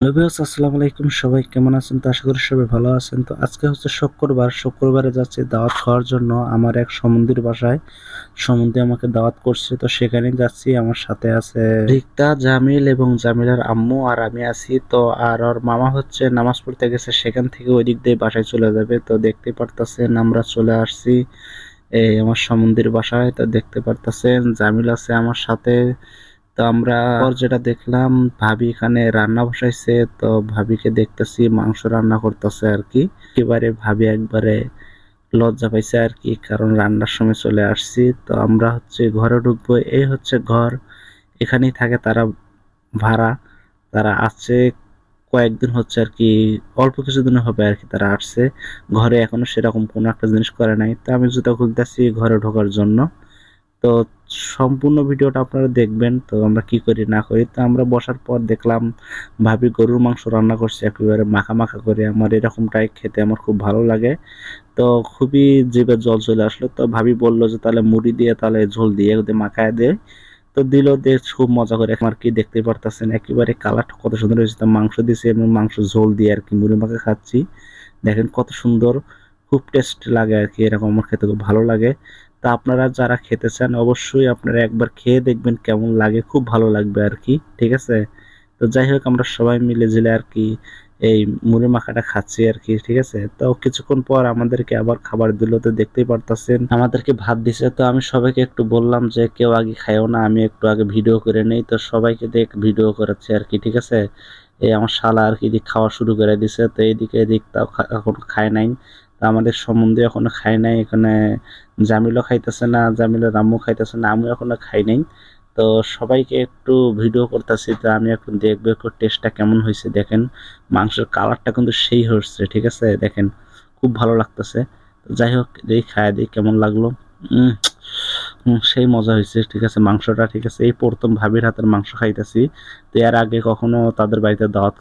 Hello আসসালামু আলাইকুম। সবাই কেমন আছেন? তো আশা করি সবাই ভালো আছেন। তো আজকে হচ্ছে শুক্রবার। শুক্রবারে যাচ্ছি দাওয়াত খাওয়ার জন্য আমার এক সমুদ্রের বাসায়। সমুদ্রে আমাকে দাওয়াত করছে, তো সেখানে যাচ্ছি। আমার সাথে আছে রিক্তা, জামিল এবং জামিলার আম্মু আর আমি আছি। তো আর ওর মামা হচ্ছে নামাজ পড়তে গেছে, সেখান থেকে ওই দিক দিয়ে বাসায় চলে যাবে। তো দেখতে পারতাছেন, আমরা চলে আসছি এই আমার সমুদ্রের বাসায়। তো দেখতে পারতেছেন, জামিল আছে আমার সাথে। তো আমরা যেটা দেখলাম, ভাবি এখানে রান্না বসাইছে, তো ভাবিকে দেখতেছি মাংস রান্না করতেছে আর কি। এবারে ভাবি একবারে লজ্জা পাইছে আর কি, কারণ রান্নার সময় চলে আসছি। তো আমরা হচ্ছে ঘরে ঢুকবো, এই হচ্ছে ঘর। এখানেই থাকে তারা ভাড়া, তারা আছে কয়েকদিন হচ্ছে আর কি, অল্প কিছুদিন হবে আর কি তারা আসছে। ঘরে এখনও সেরকম কোনো একটা জিনিস করে নাই। তো আমি জুতা খুলতেছি ঘরে ঢোকার জন্য। তো সম্পূর্ণ ভিডিওটা আপনারা দেখবেন, তো আমরা কি করি, না করি? তো আমরা বসার পর দেখলাম ভাবি গরুর মাংস রান্না করছে, একেবারে মাখা মাখা করে। আমার এরকমটাই খেতে আমার খুব ভালো লাগে। তো খুবই জিভে জল চলে আসলো। তো ভাবি বলল যে, তাহলে মুড়ি দিয়ে, তাহলে ঝোল দিয়ে ওদের মাখায় দে। তো দিল, দিয়ে খুব মজা করে আমার কি দেখতে পারতেছেন। একেবারে কালারটা কত সুন্দর হয়েছে। তো মাংস দিয়েছে এবং মাংস ঝোল দিয়ে আর কি মুড়ি মাখা খাচ্ছি। দেখেন কত সুন্দর, খুব টেস্ট লাগে আর কি। এরকম আমার খেতে খুব ভালো লাগে। তা আপনারা যারা খেতে চান অবশ্যই আপনারা একবার খেয়ে দেখবেন কেমন লাগে, খুব ভালো লাগবে আর কি, ঠিক আছে? তো যাই হোক, আমরা সবাই মিলে জিলে আর কি এই মুড়ি মাখাটা খাচ্ছি আর কি, ঠিক আছে? তো কিছুক্ষণ পর আমাদেরকে আবার খাবার দিল, তো দেখতেই পারতাছেন। আমাদেরকে ভাত দিছে, তো আমি সবাইকে একটু বললাম যে কেউ আগে খায়ও না, আমি একটু আগে ভিডিও করে নেই, তো সবাইকে দেখ ভিডিও করাচ্ছি আর কি, ঠিক আছে? এই আমার শালা আর কি খাওয়া শুরু করে দিছে, তো এইদিকে এদিক তাও এখন খায় নাই। আমাদের সম্বন্ধে এখনও খাই নাই, এখানে জামিলও খাইতেছে না, জামিলের আম্মু খাইতেছে না আমি এখনও খাই নাই। তো সবাইকে একটু ভিডিও করতেছি, তো আমি এখন দেখব একটু টেস্টটা কেমন হয়েছে, দেখেন। মাংসের কালারটা কিন্তু সেই হচ্ছে, ঠিক আছে? দেখেন, খুব ভালো লাগতেছে। যাই হোক, দেখি, খায় দিই কেমন লাগল। সেই মজা হয়েছে, ঠিক আছে? মাংসটা, ঠিক আছে? এই প্রথম ভাবির হাতের মাংস খাইতেছি। তো এর আগে কখনো তাদের বাড়িতে দাওয়াত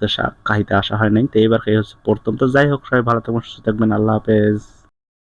খাইতে আসা হয় নাই। তো এইবার খাই হচ্ছে প্রথম। তো যাই হোক, সবাই ভালো থাকবেন, সুস্থ থাকবেন। আল্লাহ হাফেজ।